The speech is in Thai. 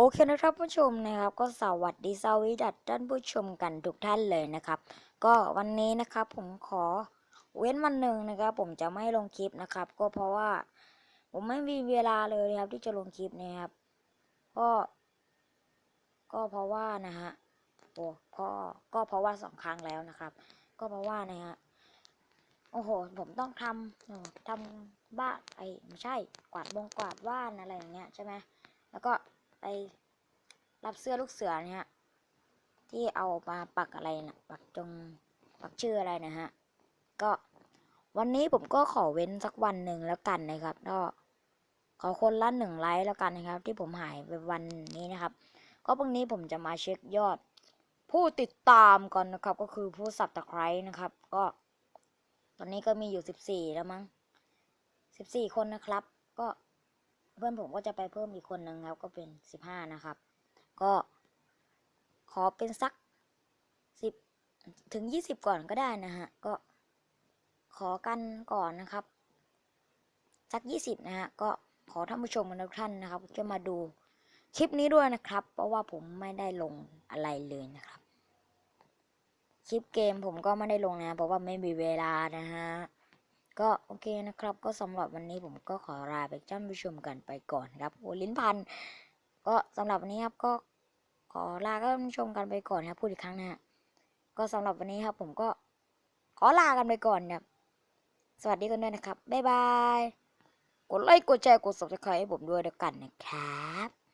โอเคนะครับผู้ชมนะครับ ก็สวัสดีสวีดัดท่านผู้ชมกันทุกท่านเลยนะครับ ก็วันนี้นะครับผมขอเว้นวันหนึ่งนะครับ ผมจะไม่ลงคลิปนะครับ ก็เพราะว่า ผมไม่มีเวลาเลยนะครับ ที่จะลงคลิปเนะครับ ก็ ก็เพราะว่านะฮะโอ้ก็ก็เพราะว่าสองครั้งแล้วนะครับ ก็เพราะว่านะฮะโอ้โห ผมต้องทำทำบ้านไอ้ไม่ใช่กวาดบงกวาดบ้านอะไรอย่างเงี้ยใช่ไหมแล้วก็ ไปรับเสื้อลูกเสือเนี่ยฮะ ที่เอามาปักอะไรนะปักตรงปักชื่ออะไรนะฮะ ก็วันนี้ผมก็ขอเว้นสักวันหนึ่งแล้วกันนะครับก็ขอคนละหนึ่งไลค์แล้วกันนะครับ ที่ผมหายไปวันนี้นะครับ ก็พรุ่งนี้ผมจะมาเช็คยอด ผู้ติดตามก่อนนะครับ ก็คือผู้สับตะไคร้นะครับ ก็ ตอนนี้ก็มีอยู่สิบสี่แล้วมั้งสิบสี่คนนะครับ ก็ เพื่อนผมก็จะไปเพิ่มอีกคนนึงครับ ก็เป็นสิบห้านะครับ ก็ขอเป็นสักสิบถึงยี่สิบก่อนก็ได้นะฮะ ก็ขอกันก่อนนะครับ สักยี่สิบนะฮะ ก็ขอท่านผู้ชมทุกท่านนะครับจะมาดูคลิปนี้ด้วยนะครับ เพราะว่าผมไม่ได้ลงอะไรเลยนะครับ คลิปเกมผมก็ไม่ได้ลงนะ เพราะว่าไม่มีเวลานะฮะ ก็โอเคนะครับ ก็สำหรับวันนี้ผมก็ขอลาไปท่านผู้ชมกันไปก่อนครับโอลิ้นพัน ก็สำหรับวันนี้ครับก็ขอลาท่านผู้ชมกันไปก่อนครับพูดอีกครั้งนะฮะก็สำหรับวันนี้ครับ ผมก็ขอลากันไปก่อนครับสวัสดีกันด้วยนะครับบ๊ายบายกดไลค์กดแชร์กด subscribe ให้ผมด้วยแล้วกันนะครับ